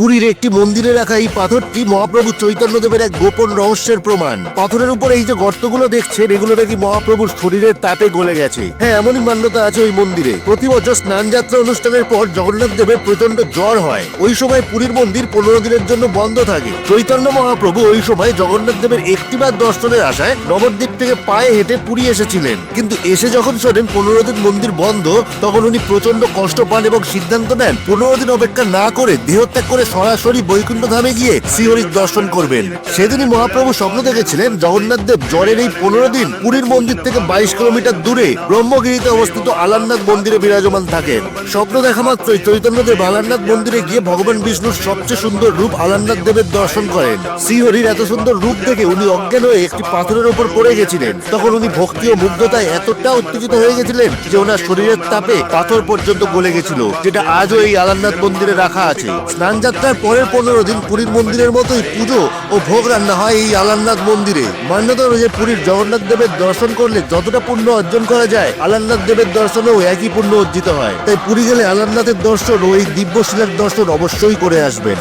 পুরীর একটি মন্দিরে রাখা এই পাথরটি মহাপ্রভু চৈতন্যদেবের এক গোপন রহস্যের প্রমাণ। পাথরের উপর এই যে গর্তগুলো দেখছেন, এগুলো নাকি মহাপ্রভুর শরীরের তাপে গলে গেছে। হ্যাঁ এমনই মান্যতা আছে ওই মন্দিরে। প্রতি বছর স্নান যাত্রা অনুষ্ঠানের পর জগন্নাথ দেবের প্রচণ্ড জ্বর হয়। ওই সময় পুরীর মন্দির পনেরো দিনের জন্য বন্ধ থাকে। চৈতন্য মহাপ্রভু ওই সময় জগন্নাথ দেবের একটিবার দর্শনের আশায় নবদ্বীপ থেকে পায়ে হেঁটে পুরী এসেছিলেন। কিন্তু এসে যখন শোনেন পনেরো দিন মন্দির বন্ধ, তখন উনি প্রচণ্ড কষ্ট পান এবং সিদ্ধান্ত নেন পনেরো দিন অপেক্ষা না করে দেহত্যাগ করে সরাসরি বৈকুণ্ঠ ধামে গিয়ে শ্রীহরির দর্শন করবেন। সেদিনই মহাপ্রভু স্বপ্ন দেখেছিলেন জগন্নাথ দেব জ্বরের এই পনেরো দিন পুরীর মন্দির থেকে বাইশ কিলোমিটার দূরে ব্রহ্মগিরিতে অবস্থিত আলারনাথ মন্দিরে বিরাজমান থাকেন। স্বপ্ন দেখা মাত্রই চৈতন্যদেব আলারনাথ মন্দিরে গিয়ে ভগবান বিষ্ণুর সবচেয়ে সুন্দর রূপ আলারনাথ দেবের দর্শন করেন। শ্রীহরির এত সুন্দর রূপ দেখে উনি অজ্ঞান হয়ে একটি পাথরের উপর পড়ে গেছিলেন। তখন উনি ভক্তি ও মুগ্ধতায় এতটা উত্তেজিত হয়ে গেছিলেন যে ওনার শরীরের তাপে পাথর পর্যন্ত গলে গেছিল, যেটা আজও এই আলারনাথ মন্দিরে রাখা আছে। স্নান যাত্রার পরের পনেরো দিন পুরীর মন্দিরের মতোই পুজো ও ভোগ রান্না হয় এই আলারনাথ মন্দিরে। মান্যতা রয়েছে পুরীর জগন্নাথ দেবের দর্শন করলে যতটা পুণ্য অর্জন করা যায়, আলারনাথ দেবের দর্শনেও একই পুণ্য অর্জিত হয়। তাই পুরী গেলে আলারনাথের দর্শন ও এই দিব্যশিলার দর্শন অবশ্যই করে আসবেন।